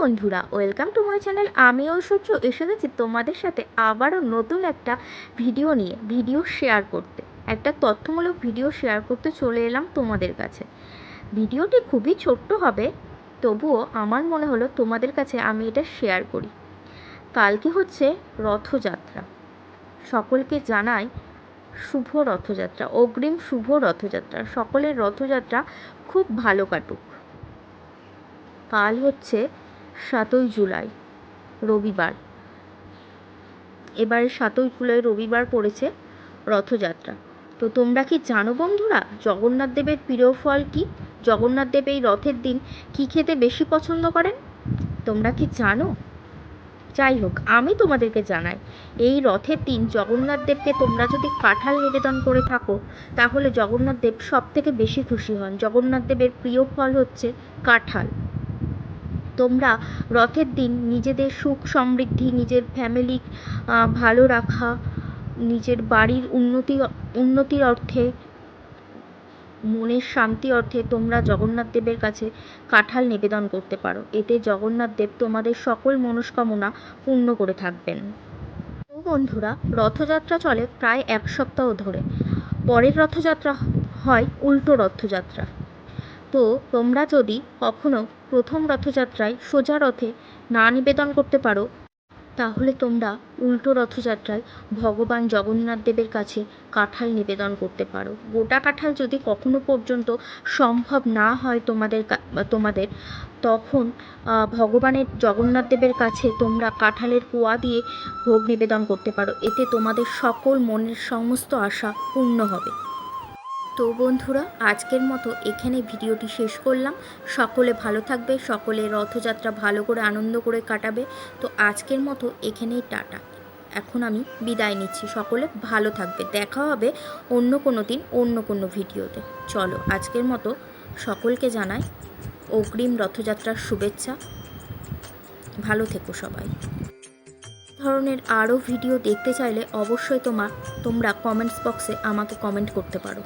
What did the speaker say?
বন্ধুরা welcome to my channel আমি ঐশ্বর্য এসে গেছি তোমাদের সাথে আবারও নতুন একটা ভিডিও নিয়ে ভিডিও শেয়ার করতে। একটা তথ্যমূলক ভিডিও শেয়ার করতে চলে এলাম তোমাদের কাছে। ভিডিওটি খুবই ছোট্ট হবে, তবুও আমার মনে হলো তোমাদের কাছে আমি এটা শেয়ার করি। কালকে হচ্ছে? রথযাত্রা। সকলকে জানাই শুভ রথযাত্রা, অগ্রিম শুভ রথযাত্রা। সকলের রথযাত্রা খুব ভালো কাটুক। কাল হচ্ছে সাতই জুলাই, রবিবার। এবারে সাতই জুলাই, রবিবার পড়েছে রথযাত্রা। তো তোমরা কি জানো বন্ধুরা, জগন্নাথ দেবের প্রিয় ফল কি? জগন্নাথ দেব এই রথের দিন কি খেতে বেশি পছন্দ করেন? তোমরা কি জানো? যাই হোক, আমি তোমাদেরকে জানাই, এই রথের দিন জগন্নাথ দেবকে তোমরা যদি কাঁঠাল নিবেদন করে থাকো, তাহলে জগন্নাথ দেব সব থেকে বেশি খুশি হন। জগন্নাথ দেবের প্রিয় ফল হচ্ছে কাঁঠাল। তোমরা রথের দিন নিজেদের সুখ সমৃদ্ধি, নিজের ফ্যামিলি ভালো রাখা, নিজের বাড়ির উন্নতি, উন্নতির অর্থে, মনের শান্তি অর্থে তোমরা জগন্নাথ দেবের কাছে কাঁঠাল নিবেদন করতে পারো। এতে জগন্নাথ দেব তোমাদের সকল মনস্কামনা পূর্ণ করে থাকবেন। তো বন্ধুরা, রথযাত্রা চলে প্রায় এক সপ্তাহ ধরে। পরের রথযাত্রা হয় উল্টো রথযাত্রা। তো তোমরা যদি কখনো প্রথম রথযাত্রায় সোজা রথে না নিবেদন করতে পারো, তাহলে তোমরা উল্টো রথযাত্রায় ভগবান জগন্নাথ দেবের কাছে কাঁঠাল নিবেদন করতে পারো। গোটা কাঁঠাল যদি কখনো পর্যন্ত সম্ভব না হয় তোমাদের তোমাদের, তখন ভগবানের জগন্নাথ দেবের কাছে তোমরা কাঁঠালের কোয়া দিয়ে ভোগ নিবেদন করতে পারো। এতে তোমাদের সকল মনের সমস্ত আশা পূর্ণ হবে। তো বন্ধুরা, আজকের মতো এখানে ভিডিওটি শেষ করলাম। সকলে ভালো থাকবে, সকলে রথযাত্রা ভালো করে আনন্দ করে কাটাবে। তো আজকের মতো এখানেই টাটা। এখন আমি বিদায় নিচ্ছি। সকলে ভালো থাকবে। দেখা হবে অন্য কোনো দিন, অন্য কোনো ভিডিওতে। চলো, আজকের মতো সকলকে জানাই অগ্রিম রথযাত্রার শুভেচ্ছা। ভালো থেকো সবাই। ধরনের আরও ভিডিও দেখতে চাইলে অবশ্যই তোমার তোমরা কমেন্টস বক্সে আমাকে কমেন্ট করতে পারো।